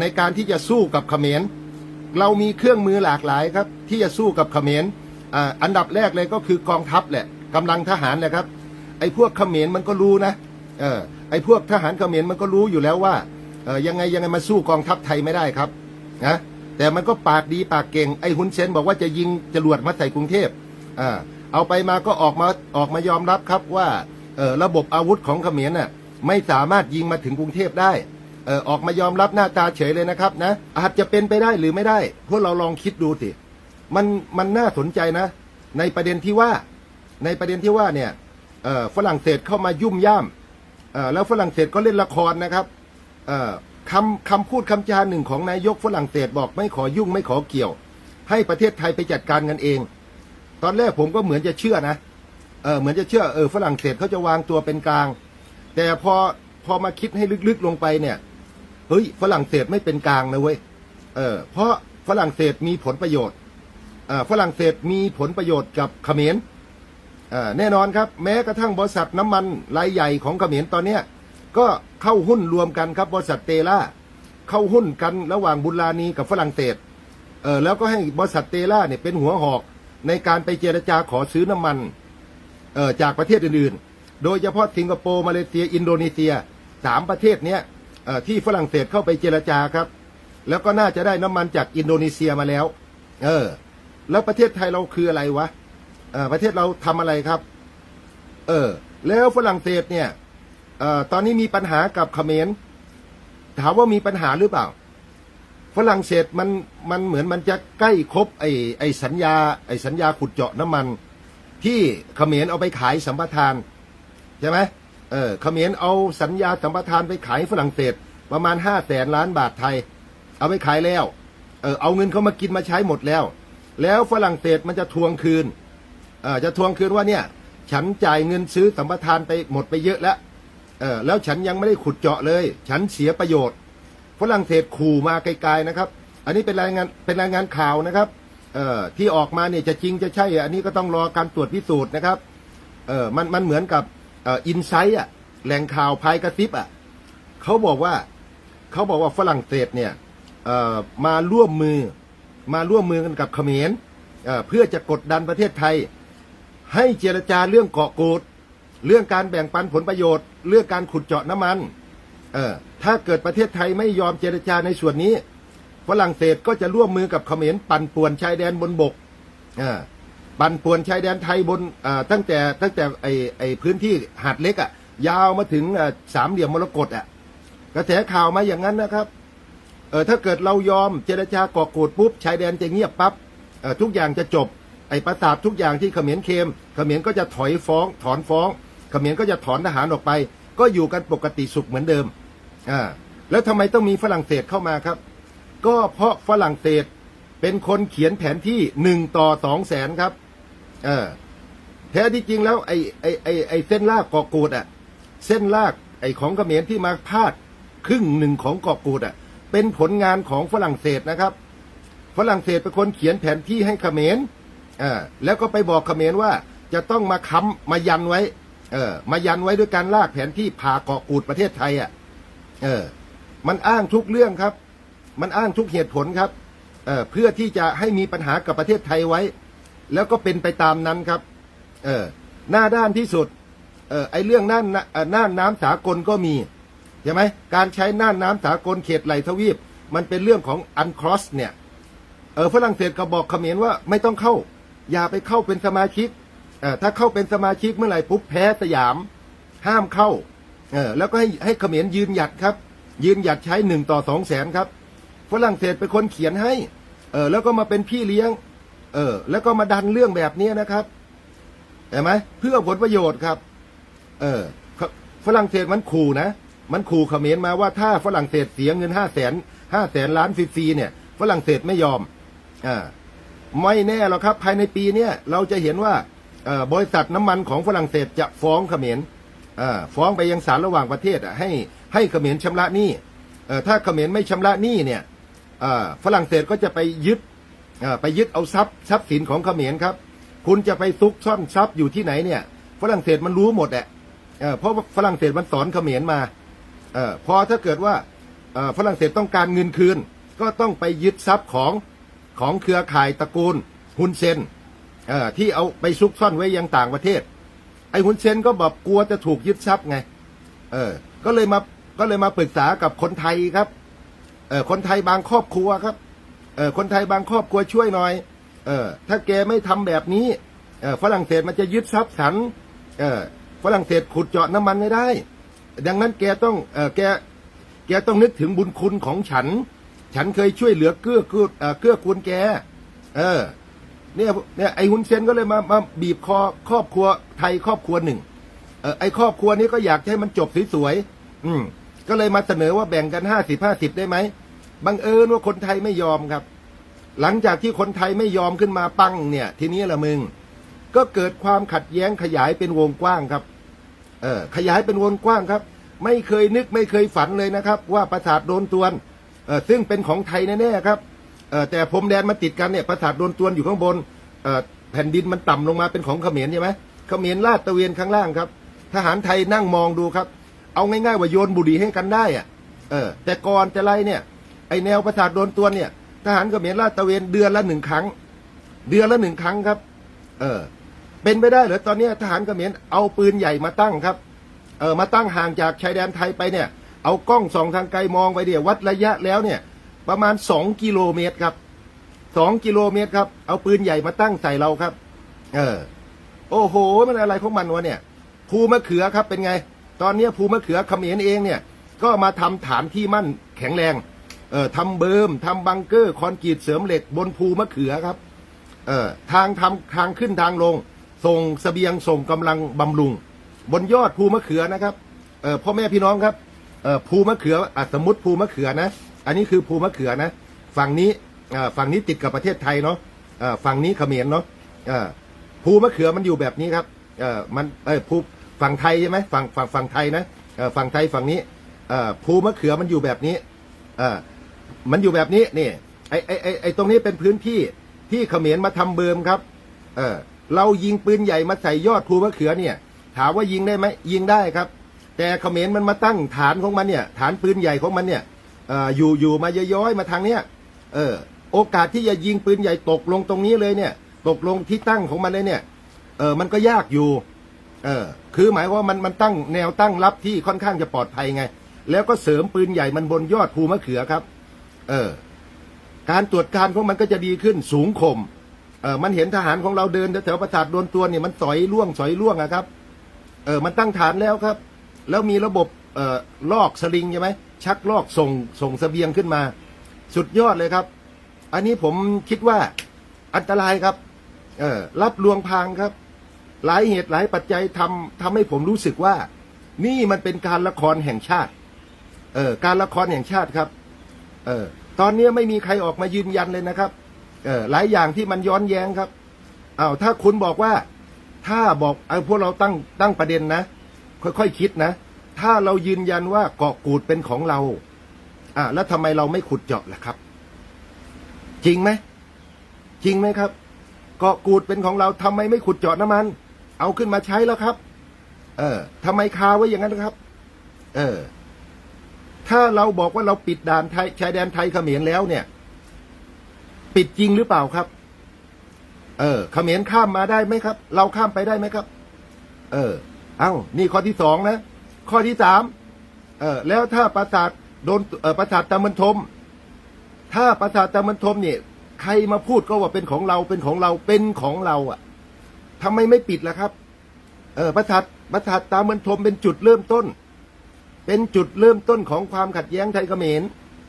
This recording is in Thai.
ในการที่จะสู้กับเขมร เรามีเครื่องมือหลากหลายครับ ที่จะสู้กับเขมรออันดับแรกเลยก็คือกองทัพแหละกำลังทหารแหละครับ ไอ้พวกเขมรมันก็รู้นะเออไอ้พวกทหารเขมรมันก็รู้อยู่แล้วว่าเออยังไงยังไงมาสู้กองทัพไทยไม่ได้ครับนะแต่มันก็ปากดีปากเก่งไอ้ฮุนเซนบอกว่าจะยิงจรวดมาใส่กรุงเทพอ่าเอาไปมาก็ออกมาออกมายอมรับครับว่าเออระบบอาวุธของเขมรน่ะไม่สามารถยิงมาถึงกรุงเทพได้ เออออกมายอมรับหน้าตาเฉยเลยนะครับนะ อาจจะเป็นไปได้หรือไม่ได้ พวกเราลองคิดดูสิมันมันน่าสนใจนะ ในประเด็นที่ว่า ในประเด็นที่ว่าเนี่ยเออฝรั่งเศสเข้ามายุ่มย่ามเออแล้วฝรั่งเศสก็เล่นละครนะครับเออคำคำพูดคำจาหนึ่งของนายกฝรั่งเศสบอกไม่ขอยุ่งไม่ขอเกี่ยว ให้ประเทศไทยไปจัดการกันเอง ตอนแรกผมก็เหมือนจะเชื่อนะเออเหมือนจะเชื่อเออฝรั่งเศสเขาจะวางตัวเป็นกลาง แต่พอพอมาคิดให้ลึกๆลงไปเนี่ย เฮ้ยฝรั่งเศสไม่เป็นกลางนะเว้ยเออ เพราะฝรั่งเศสมีผลประโยชน์อ่าฝรั่งเศสมีผลประโยชน์กับเขมรอ่าแน่นอนครับ แม้กระทั่งบริษัทน้ำมันรายใหญ่ของเขมรตอนเนี้ยก็เข้าหุ้นรวมกันครับบริษัทเตล่าเข้าหุ้นกันระหว่างบุลานีกับฝรั่งเศสเออแล้วก็ให้บริษัทเตล่าเนี่ยเป็นหัวหอกในการไปเจรจาขอซื้อน้ำมันเออจากประเทศอื่นๆ โดยเฉพาะสิงคโปร์มาเลเซีย อินโดนีเซียสามประเทศเนี้ย ที่ฝรั่งเศสเข้าไปเจรจาครับ แล้วก็น่าจะได้น้ำมันจากอินโดนีเซียมาแล้ว เออ แล้วประเทศไทยเราคืออะไรวะเออประเทศเราทำอะไรครับ เออ แล้วฝรั่งเศสเนี่ยเออตอนนี้มีปัญหากับเขมรถามว่ามีปัญหาหรือเปล่า ฝรั่งเศสมันมันเหมือนมันจะใกล้ครบไอ้ไอ้สัญญา ไอ้สัญญาขุดเจาะน้ำมัน ที่เขมรเอาไปขายสัมปทานใช่ไหมเออเขมรเอาสัญญาสัมปทานไปขายฝรั่งเศส ประมาณห้าแสนล้านบาทไทย เอาไปขายแล้ว เออเอาเงินเขามากินมาใช้หมดแล้ว แล้วฝรั่งเศสมันจะทวงคืนเออจะทวงคืนว่าเนี่ย ฉันจ่ายเงินซื้อสัมปทานไปหมดไปเยอะแล้วเออแล้วฉันยังไม่ได้ขุดเจาะเลย ฉันเสียประโยชน์ฝรั่งเศสขู่มาไกลๆนะครับ อันนี้เป็นรายงานเป็นรายงานข่าวนะครับเอ่อที่ออกมาเนี่ยจะจริงจะใช่ อันนี้ก็ต้องรอการตรวจพิสูจน์นะครับเออมันมันเหมือนกับเอ่ออินไซต์อะแหล่งข่าวภายกระซิบอะเขาบอกว่า เขาบอกว่าฝรั่งเศสเนี่ยมาร่วมมือมาร่วมมือกันกับเขมรเพื่อจะกดดันประเทศไทย ให้เจรจาเรื่องเกาะกูดเรื่องการแบ่งปันผลประโยชน์ เรื่องการขุดเจาะน้ำมันเออถ้าเกิดประเทศไทยไม่ยอมเจรจาในส่วนนี้ ฝรั่งเศสก็จะร่วมมือกับเขมรปั่นป่วนชายแดนบนบกปั่นป่วนชายแดนไทยบนตั้งแต่ตั้งแต่ไอไอพื้นที่หาดเล็กอะยาวมาถึงสามเหลี่ยมมรกตอะ กระแสข่าวมาอย่างนั้นนะครับเออถ้าเกิดเรายอมเจรจาเกาะกูดปุ๊บชายแดนจะเงียบปั๊บเออทุกอย่างจะจบ ไอ้ประสาททุกอย่างที่เขมรเคมเขมรก็จะถอยฟ้อง ถอนฟ้องเขมรก็จะถอนทหารออกไป ก็อยู่กันปกติสุขเหมือนเดิมอ่าแล้วทำไมต้องมีฝรั่งเศสเข้ามาครับ ก็เพราะฝรั่งเศสเป็นคนเขียนแผนที่หนึ่งต่อสองแสนครับเออแท้ที่จริงแล้วไอ้ไอ้ไอ้ไอ้เส้นลากเกาะกูดอะเส้นลากไอ้ของเขมรที่มาพาด ครึ่งหนึ่งของเกาะกูดอะ เป็นผลงานของฝรั่งเศสนะครับ ฝรั่งเศสเป็นคนเขียนแผนที่ให้เขมรอ่าแล้วก็ไปบอกเขมรว่าจะต้องมาค้ำมายันไว้ เออ มายันไว้ด้วยการลากแผนที่ผ่าเกาะกูดประเทศไทยอะ เออ มันอ้างทุกเรื่องครับ มันอ้างทุกเหตุผลครับ เออเพื่อที่จะให้มีปัญหากับประเทศไทยไว้ แล้วก็เป็นไปตามนั้นครับ เออ หน้าด้านที่สุด เออไอเรื่องน่านน่านน้ำสากลก็มี ใช่ไหมการใช้น่านน้ำสากลเขตไหลทวีป มันเป็นเรื่องของอันครอสเนี่ยเออฝรั่งเศสก็บอกเขมรว่าไม่ต้องเข้า อย่าไปเข้าเป็นสมาชิกเออถ้าเข้าเป็นสมาชิกเมื่อไหร่ปุ๊บแพ้สยาม ห้ามเข้าเออแล้วก็ให้ให้เขมรยืนหยัดครับ ยืนหยัดใช้หนึ่งต่อสองแสนครับฝรั่งเศสเป็นคนเขียนให้เออแล้วก็มาเป็นพี่เลี้ยงเออแล้วก็มาดันเรื่องแบบนี้นะครับเห็นไหมเพื่อผลประโยชน์ครับ เออฝฝรั่งเศสมันขู่นะ มันขู่เขมรมาว่าถ้าฝรั่งเศสเสียเงินห้าแสนห้าแสนล้านฟรีเนี่ย ฝรั่งเศสไม่ยอมอ่าไม่แน่หรอกครับ ภายในปีเนี้ยเราจะเห็นว่าบริษัทน้ำมันของฝรั่งเศสจะฟ้องเขมรฟ้องไปยังศาลระหว่างประเทศอะให้ให้เขมรชำระหนี้เอ่อถ้าเขมรไม่ชำระหนี้เนี่ยฝรั่งเศสก็จะไปยึดไปยึดเอาทรัพย์ทรัพย์สินของเขมรครับ คุณจะไปซุกซ่อนทรัพย์อยู่ที่ไหนเนี่ย ฝรั่งเศสมันรู้หมดแหละเพราะฝรั่งเศสมันสอนเขมรมา เออพอถ้าเกิดว่าฝรั่งเศสต้องการเงินคืน ก็ต้องไปยึดทรัพย์ของของเครือข่ายตระกูลฮุนเซนเออที่เอาไปซุกซ่อนไว้ยังต่างประเทศ ไอ้ฮุนเซนก็แบอกลัวจะถูกยึดทรัพย์ไง เออ ก็เลยมาก็เลยมาปรึกษากับคนไทยครับ เออคนไทยบางครอบครัวครับ เออคนไทยบางครอบครัวช่วยหน่อย เออถ้าแกไม่ทำแบบนี้เออฝรั่งเศสมันจะยึดทรัพย์ฉัน เออฝรั่งเศสขุดเจาะน้ำมันไม่ได้ ดังนั้นแกต้องเออแกแกต้องนึกถึงบุญคุณของฉัน ฉันเคยช่วยเหลือเกื้อกูลเอ่อเกื้อกูลแก เออ เนี่ยเนี่ยไอ้ฮุนเซนก็เลยมามาบีบคอครอบครัวไทยครอบครัวหนึ่งเออไอ้ครอบครัวนี้ก็อยากให้มันจบสวยๆอืม ก็เลยมาเสนอว่าแบ่งกันห้าสิบห้าสิบได้ไหมบังเอิญว่าคนไทยไม่ยอมครับ หลังจากที่คนไทยไม่ยอมขึ้นมาปั้งเนี่ย ทีนี้ละมึง ก็เกิดความขัดแย้งขยายเป็นวงกว้างครับ เออขยายเป็นวงกว้างครับ ไม่เคยนึกไม่เคยฝันเลยนะครับ ว่าปราสาทโดนตวนเออซึ่งเป็นของไทยแน่ๆครับเออแต่พรมแดนมาติดกันเนี่ยปราสาทโดนตวนอยู่ข้างบนเออแผ่นดินมันต่ำลงมาเป็นของเขมรใช่ไหมเขมรลาดตะเวนข้างล่างครับ ทหารไทยนั่งมองดูครับ เอาง่ายๆว่าโยนบุหรี่ให้กันได้อะเออ แต่ก่อนจะไล่เนี่ยไอแนวปราสาทโดนตวนเนี่ย ทหารเขมรลาดตะเวนเดือนละหนึ่งครั้ง เดือนละหนึ่งครั้งครับ เออ เป็นไปได้เหรือตอนนี้ทหารเขมรเอาปืนใหญ่มาตั้งครับเออมาตั้งห่างจากชายแดนไทยไปเนี่ยเอากล้องส่องทางไกลมองไปเดี๋ยววัดระยะแล้วเนี่ย ประมาณสองกิโลเมตรครับสองกิโลเมตรครับ เอาปืนใหญ่มาตั้งใส่เราครับ เออ โอ้โห มันอะไรของมันวะเนี่ยภูมะเขือครับเป็นไง ตอนนี้ภูมะเขือเขมรเองเนี่ย ก็มาทำฐานที่มั่นแข็งแรงเออทำเบิมทำบังเกอร์คอนกรีตเสริมเหล็กบนภูมะเขือครับ เออทางทำทางขึ้นทางลง ส่งเสบียงส่งกำลังบำรุง บนยอดภูมะเขือนะครับเออพ่อแม่พี่น้องครับเออภูมะเขืออะสมมติภูมะเขือนะ อันนี้คือภูมะเขือนะ ฝั่งนี้ฝั่งนี้ติดกับประเทศไทยเนาะฝั่งนี้เขมรเนาะภูมะเขือมันอยู่แบบนี้ครับเออมันเออภูฝั่งไทยใช่ไหมฝั่งฝั่งฝั่งไทยนะฝั่งไทยฝั่งนี้ภูมะเขือมันอยู่แบบนี้มันอยู่แบบนี้นี่ไอ้ไอ้ไอ้ตรงนี้เป็นพื้นที่ที่เขมรมาทำเบิมครับ เออ เรายิงปืนใหญ่มาใส่ยอดภูมะเขือเนี่ย ถามว่ายิงได้ไหมยิงได้ครับ แต่เขมรมันมาตั้งฐานของมันเนี่ย ฐานปืนใหญ่ของมันเนี่ยออยู่อยู่มาย้อยมาทางเนี้ยเออโอกาสที่จะยิงปืนใหญ่ตกลงตรงนี้เลยเนี่ย ตกลงที่ตั้งของมันเลยเนี่ยเออมันก็ยากอยู่เออคือหมายว่ามันมันตั้งแนวตั้งรับที่ค่อนข้างจะปลอดภัยไง แล้วก็เสริมปืนใหญ่มันบนยอดภูมะเขือครับ เออการตรวจการของมันก็จะดีขึ้นสูงข่ม เออมันเห็นทหารของเราเดินแถวประสาทโดนตัวเนี่ยมันสอยล่วงสอยล่วงอะครับ เออมันตั้งฐานแล้วครับ แล้วมีระบบเอ่อลอกสลิงใช่ไหมชักลอกส่งส่งเสบียงขึ้นมา สุดยอดเลยครับ อันนี้ผมคิดว่าอันตรายครับ เออรับลวงพางครับ หลายเหตุหลายปัจจัยทำทำให้ผมรู้สึกว่า นี่มันเป็นการละครแห่งชาติ เออการละครแห่งชาติครับ เออตอนนี้ไม่มีใครออกมายืนยันเลยนะครับ เออหลายอย่างที่มันย้อนแย้งครับอ้าวถ้าคุณบอกว่า ถ้าบอกไอ้พวกเราตั้งตั้งประเด็นนะ ค่อยๆคคิดนะ ถ้าเรายืนยันว่าเกาะกูดเป็นของเรา อ่าแล้วทำไมเราไม่ขุดเจาะล่ะครับ จริงไหมจริงไหมครับ เกาะกูดเป็นของเราทำไมไม่ขุดเจาะน้ำมัน เอาขึ้นมาใช้แล้วครับ เออทำไมคาไว้อย่างนั้นครับ เออ ถ้าเราบอกว่าเราปิดด่านไทยชายแดนไทยเขมรแล้วเนี่ย ปิดจริงหรือเปล่าครับ เออเขมรข้ามมาได้ไหมครับ เราข้ามไปได้ไหมครับ เออ เอ้า นี่ข้อที่สองนะ ข้อที่สามเออ แล้วถ้าปราสาทโดนเออปราสาทตะมันทม ถ้าปราสาทตะมันทมเนี่ย ใครมาพูดก็ว่าเป็นของเราเป็นของเราเป็นของเราอะทำไมไม่ปิดล่ะครับ เออปราสาทปราสาทตามันทมเป็นจุดเริ่มต้น เป็นจุดเริ่มต้นของความขัดแย้งไทยเขมร